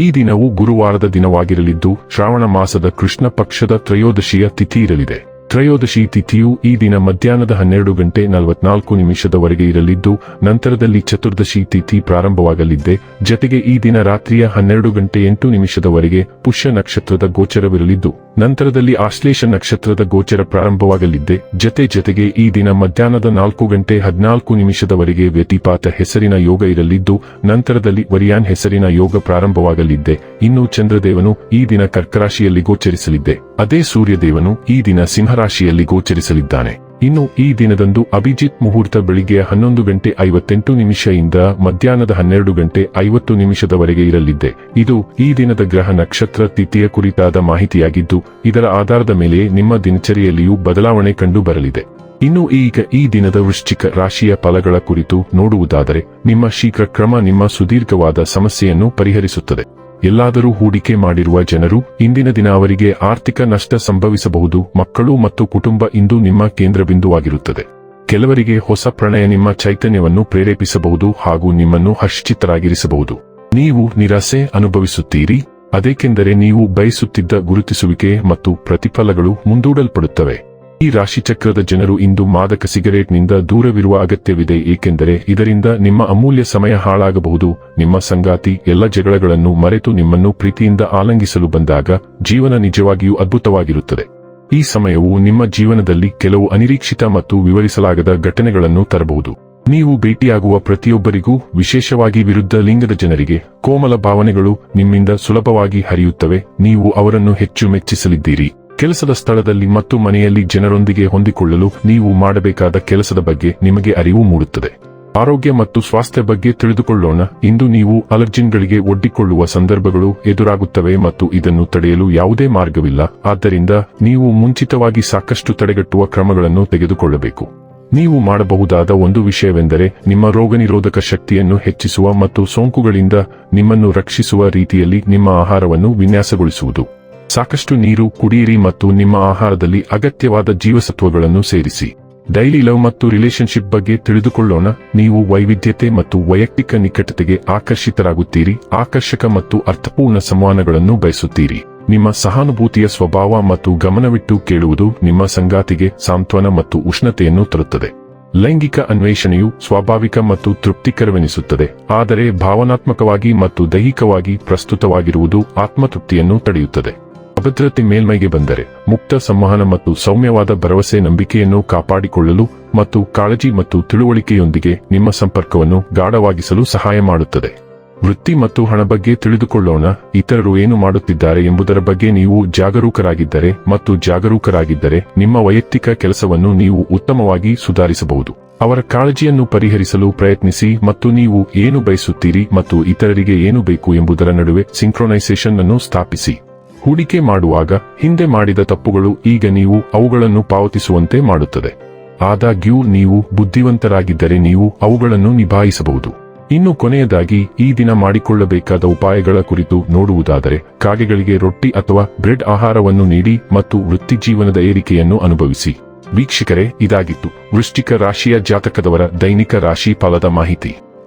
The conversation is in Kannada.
ಈ ದಿನವು ಗುರುವಾರದ ದಿನವಾಗಿರಲಿದ್ದು ಶ್ರಾವಣ ಮಾಸದ ಕೃಷ್ಣ ಪಕ್ಷದ ತ್ರಯೋದಶಿಯ ತಿಥಿ ಇರಲಿದೆ. ತ್ರಯೋದಶಿ ತಿಥಿಯು ಈ ದಿನ ಮಧ್ಯಾಹ್ನದ ಹನ್ನೆರಡು ಗಂಟೆ ನಲವತ್ನಾಲ್ಕು ನಿಮಿಷದವರೆಗೆ ಇರಲಿದ್ದು, ನಂತರದಲ್ಲಿ ಚತುರ್ದಶಿ ತಿಥಿ ಪ್ರಾರಂಭವಾಗಲಿದ್ದೆ. ಜತೆಗೆ ಈ ದಿನ ರಾತ್ರಿಯ ಹನ್ನೆರಡು ಗಂಟೆ ಎಂಟು ನಿಮಿಷದವರೆಗೆ ಪುಷ್ಯ ನಕ್ಷತ್ರದ ಗೋಚರವಿರಲಿದ್ದು, ನಂತರದಲ್ಲಿ ಆಶ್ಲೇಷ ನಕ್ಷತ್ರದ ಗೋಚರ ಪ್ರಾರಂಭವಾಗಲಿದ್ದೆ. ಜತೆ ಜತೆಗೆ ಈ ದಿನ ಮಧ್ಯಾಹ್ನದ ನಾಲ್ಕು ಗಂಟೆ ಹದಿನಾಲ್ಕು ನಿಮಿಷದವರೆಗೆ ವ್ಯತಿಪಾತ ಹೆಸರಿನ ಯೋಗ ಇರಲಿದ್ದು, ನಂತರದಲ್ಲಿ ವರಿಯಾನ್ ಹೆಸರಿನ ಯೋಗ ಪ್ರಾರಂಭವಾಗಲಿದ್ದೆ. ಇನ್ನು ಚಂದ್ರದೇವನು ಈ ದಿನ ಕರ್ಕರಾಶಿಯಲ್ಲಿ ಗೋಚರಿಸಲಿದ್ದೆ. ಅದೇ ಸೂರ್ಯದೇವನು ಈ ದಿನ ಸಿಂಹರಾಶಿಯಲ್ಲಿ ಗೋಚರಿಸಲಿದ್ದಾನೆ. ಇನ್ನು ಈ ದಿನದಂದು ಅಭಿಜಿತ್ ಮುಹೂರ್ತ ಬೆಳಿಗ್ಗೆ ಹನ್ನೊಂದು ಗಂಟೆ ಐವತ್ತೆಂಟು ನಿಮಿಷದಿಂದ ಮಧ್ಯಾಹ್ನದ ಹನ್ನೆರಡು ಗಂಟೆ ಐವತ್ತು ನಿಮಿಷದವರೆಗೆ ಇರಲಿದ್ದೆ. ಇದು ಈ ದಿನದ ಗ್ರಹ ನಕ್ಷತ್ರ ತಿಥಿಯ ಕುರಿತಾದ ಮಾಹಿತಿಯಾಗಿದ್ದು, ಇದರ ಆಧಾರದ ಮೇಲೆ ನಿಮ್ಮ ದಿನಚರಿಯಲ್ಲಿಯೂ ಬದಲಾವಣೆ ಕಂಡು ಬರಲಿದೆ ಇನ್ನು ಈಗ ಈ ದಿನದ ವೃಶ್ಚಿಕ ರಾಶಿಯ ಫಲಗಳ ಕುರಿತು ನೋಡುವುದಾದರೆ, ನಿಮ್ಮ ಶೀಘ್ರ ಕ್ರಮ ನಿಮ್ಮ ಸುದೀರ್ಘವಾದ ಸಮಸ್ಯೆಯನ್ನು ಪರಿಹರಿಸುತ್ತದೆ. ಎಲ್ಲಾದರೂ ಹೂಡಿಕೆ ಮಾಡಿರುವ ಜನರು ಇಂದಿನ ದಿನ ಅವರಿಗೆ ಆರ್ಥಿಕ ನಷ್ಟ ಸಂಭವಿಸಬಹುದು. ಮಕ್ಕಳು ಮತ್ತು ಕುಟುಂಬ ಇಂದು ನಿಮ್ಮ ಕೇಂದ್ರಬಿಂದುವಾಗಿರುತ್ತದೆ. ಕೆಲವರಿಗೆ ಹೊಸ ಪ್ರಣಯ ನಿಮ್ಮ ಚೈತನ್ಯವನ್ನು ಪ್ರೇರೇಪಿಸಬಹುದು ಹಾಗೂ ನಿಮ್ಮನ್ನು ಹರ್ಷಚಿತ್ತರಾಗಿರಿಸಬಹುದು ನೀವು ನಿರಾಸೆ ಅನುಭವಿಸುತ್ತೀರಿ. ಅದೇಕೆಂದರೆ ನೀವು ಬಯಸುತ್ತಿದ್ದ ಗುರುತಿಸುವಿಕೆ ಮತ್ತು ಪ್ರತಿಫಲಗಳು ಮುಂದೂಡಲ್ಪಡುತ್ತವೆ. ಈ ರಾಶಿಚಕ್ರದ ಜನರು ಇಂದು ಮಾದಕ ಸಿಗರೇಟ್ನಿಂದ ದೂರವಿರುವ ಅಗತ್ಯವಿದೆ, ಏಕೆಂದರೆ ಇದರಿಂದ ನಿಮ್ಮ ಅಮೂಲ್ಯ ಸಮಯ ಹಾಳಾಗಬಹುದು. ನಿಮ್ಮ ಸಂಗಾತಿ ಎಲ್ಲ ಜಗಳಗಳನ್ನು ಮರೆತು ನಿಮ್ಮನ್ನು ಪ್ರೀತಿಯಿಂದ ಆಲಂಗಿಸಲು ಬಂದಾಗ ಜೀವನ ನಿಜವಾಗಿಯೂ ಅದ್ಭುತವಾಗಿರುತ್ತದೆ. ಈ ಸಮಯವು ನಿಮ್ಮ ಜೀವನದಲ್ಲಿ ಕೆಲವು ಅನಿರೀಕ್ಷಿತ ಮತ್ತು ವಿವರಿಸಲಾಗದ ಘಟನೆಗಳನ್ನು ತರಬಹುದು. ನೀವು ಭೇಟಿಯಾಗುವ ಪ್ರತಿಯೊಬ್ಬರಿಗೂ, ವಿಶೇಷವಾಗಿ ವಿರುದ್ಧ ಲಿಂಗದ ಜನರಿಗೆ, ಕೋಮಲ ಭಾವನೆಗಳು ನಿಮ್ಮಿಂದ ಸುಲಭವಾಗಿ ಹರಿಯುತ್ತವೆ. ನೀವು ಅವರನ್ನು ಹೆಚ್ಚು ಮೆಚ್ಚಿಸಲಿದ್ದೀರಿ. ಕೆಲಸದ ಸ್ಥಳದಲ್ಲಿ ಮತ್ತು ಮನೆಯಲ್ಲಿ ಜನರೊಂದಿಗೆ ಹೊಂದಿಕೊಳ್ಳಲು ನೀವು ಮಾಡಬೇಕಾದ ಕೆಲಸದ ಬಗ್ಗೆ ನಿಮಗೆ ಅರಿವು ಮೂಡುತ್ತದೆ. ಆರೋಗ್ಯ ಮತ್ತು ಸ್ವಾಸ್ಥ್ಯ ಬಗ್ಗೆ ತಿಳಿದುಕೊಳ್ಳೋಣ. ಇಂದು ನೀವು ಅಲರ್ಜಿನ್ಗಳಿಗೆ ಒಡ್ಡಿಕೊಳ್ಳುವ ಸಂದರ್ಭಗಳು ಎದುರಾಗುತ್ತವೆ ಮತ್ತು ಇದನ್ನು ತಡೆಯಲು ಯಾವುದೇ ಮಾರ್ಗವಿಲ್ಲ. ಆದ್ದರಿಂದ ನೀವು ಮುಂಚಿತವಾಗಿ ಸಾಕಷ್ಟು ತಡೆಗಟ್ಟುವ ಕ್ರಮಗಳನ್ನು ತೆಗೆದುಕೊಳ್ಳಬೇಕು. ನೀವು ಮಾಡಬಹುದಾದ ಒಂದು ವಿಷಯವೆಂದರೆ ನಿಮ್ಮ ರೋಗನಿರೋಧಕ ಶಕ್ತಿಯನ್ನು ಹೆಚ್ಚಿಸುವ ಮತ್ತು ಸೋಂಕುಗಳಿಂದ ನಿಮ್ಮನ್ನು ರಕ್ಷಿಸುವ ರೀತಿಯಲ್ಲಿ ನಿಮ್ಮ ಆಹಾರವನ್ನು ವಿನ್ಯಾಸಗೊಳಿಸುವುದು. ಸಾಕಷ್ಟು ನೀರು ಕುಡಿಯಿರಿ ಮತ್ತು ನಿಮ್ಮ ಆಹಾರದಲ್ಲಿ ಅಗತ್ಯವಾದ ಜೀವಸತ್ವಗಳನ್ನು ಸೇರಿಸಿ. ಡೈಲಿ ಲವ್ ಮತ್ತು ರಿಲೇಶನ್ಶಿಪ್ ಬಗ್ಗೆ ತಿಳಿದುಕೊಳ್ಳೋಣ. ನೀವು ವೈವಿಧ್ಯತೆ ಮತ್ತು ವೈಯಕ್ತಿಕ ನಿಕಟತೆಗೆ ಆಕರ್ಷಿತರಾಗುತ್ತೀರಿ. ಆಕರ್ಷಕ ಮತ್ತು ಅರ್ಥಪೂರ್ಣ ಸಂವಹನಗಳನ್ನು ಬಯಸುತ್ತೀರಿ. ನಿಮ್ಮ ಸಹಾನುಭೂತಿಯ ಸ್ವಭಾವ ಮತ್ತು ಗಮನವಿಟ್ಟು ಕೇಳುವುದು ನಿಮ್ಮ ಸಂಗಾತಿಗೆ ಸಾಂತ್ವನ ಮತ್ತು ಉಷ್ಣತೆಯನ್ನು ತರುತ್ತದೆ. ಲೈಂಗಿಕ ಅನ್ವೇಷಣೆಯು ಸ್ವಾಭಾವಿಕ ಮತ್ತು ತೃಪ್ತಿಕರವೆನಿಸುತ್ತದೆ. ಆದರೆ ಭಾವನಾತ್ಮಕವಾಗಿ ಮತ್ತು ದೈಹಿಕವಾಗಿ ಪ್ರಸ್ತುತವಾಗಿರುವುದು ಆತ್ಮತೃಪ್ತಿಯನ್ನು ತಡೆಯುತ್ತದೆ. ಅಭದ್ರತೆ ಮೇಲ್ಮೈಗೆ ಬಂದರೆ ಮುಕ್ತ ಸಂವಹನ ಮತ್ತು ಸೌಮ್ಯವಾದ ಭರವಸೆ ನಂಬಿಕೆಯನ್ನು ಕಾಪಾಡಿಕೊಳ್ಳಲು ಮತ್ತು ಕಾಳಜಿ ಮತ್ತು ತಿಳುವಳಿಕೆಯೊಂದಿಗೆ ನಿಮ್ಮ ಸಂಪರ್ಕವನ್ನು ಗಾಢವಾಗಿಸಲು ಸಹಾಯ ಮಾಡುತ್ತದೆ. ವೃತ್ತಿ ಮತ್ತು ಹಣ ಬಗ್ಗೆ ತಿಳಿದುಕೊಳ್ಳೋಣ, ಇತರರು ಏನು ಮಾಡುತ್ತಿದ್ದಾರೆ ಎಂಬುದರ ಬಗ್ಗೆ ನೀವು ಜಾಗರೂಕರಾಗಿದ್ದರೆ ಮತ್ತು ಜಾಗರೂಕರಾಗಿದ್ದರೆ ನಿಮ್ಮ ವೈಯಕ್ತಿಕ ಕೆಲಸವನ್ನು ನೀವು ಉತ್ತಮವಾಗಿ ಸುಧಾರಿಸಬಹುದು. ಅವರ ಕಾಳಜಿಯನ್ನು ಪರಿಹರಿಸಲು ಪ್ರಯತ್ನಿಸಿ ಮತ್ತು ನೀವು ಏನು ಬಯಸುತ್ತೀರಿ ಮತ್ತು ಇತರರಿಗೆ ಏನು ಬೇಕು ಎಂಬುದರ ನಡುವೆ ಸಿಂಕ್ರೊನೈಸೇಷನ್ ಅನ್ನು ಸ್ಥಾಪಿಸಿ. ಹೂಡಿಕೆ ಮಾಡುವಾಗ ಹಿಂದೆ ಮಾಡಿದ ತಪ್ಪುಗಳು ಈಗ ನೀವು ಅವುಗಳನ್ನು ಪಾವತಿಸುವಂತೆ ಮಾಡುತ್ತದೆ. ಆದಾಗ್ಯೂ ನೀವು ಬುದ್ಧಿವಂತರಾಗಿದ್ದರೆ ನೀವು ಅವುಗಳನ್ನು ನಿಭಾಯಿಸಬಹುದು. ಇನ್ನು ಕೊನೆಯದಾಗಿ, ಈ ದಿನ ಮಾಡಿಕೊಳ್ಳಬೇಕಾದ ಉಪಾಯಗಳ ಕುರಿತು ನೋಡುವುದಾದರೆ, ಕಾಗೆಗಳಿಗೆ ರೊಟ್ಟಿ ಅಥವಾ ಬ್ರೆಡ್ ಆಹಾರವನ್ನು ನೀಡಿ ಮತ್ತು ವೃತ್ತಿಜೀವನದ ಏರಿಕೆಯನ್ನು ಅನುಭವಿಸಿ. ವೀಕ್ಷಕರೇ, ಇದಾಗಿತ್ತು ವೃಶ್ಚಿಕ ರಾಶಿಯ ಜಾತಕದವರ ದೈನಿಕ ರಾಶಿ ಫಲದ ಮಾಹಿತಿ.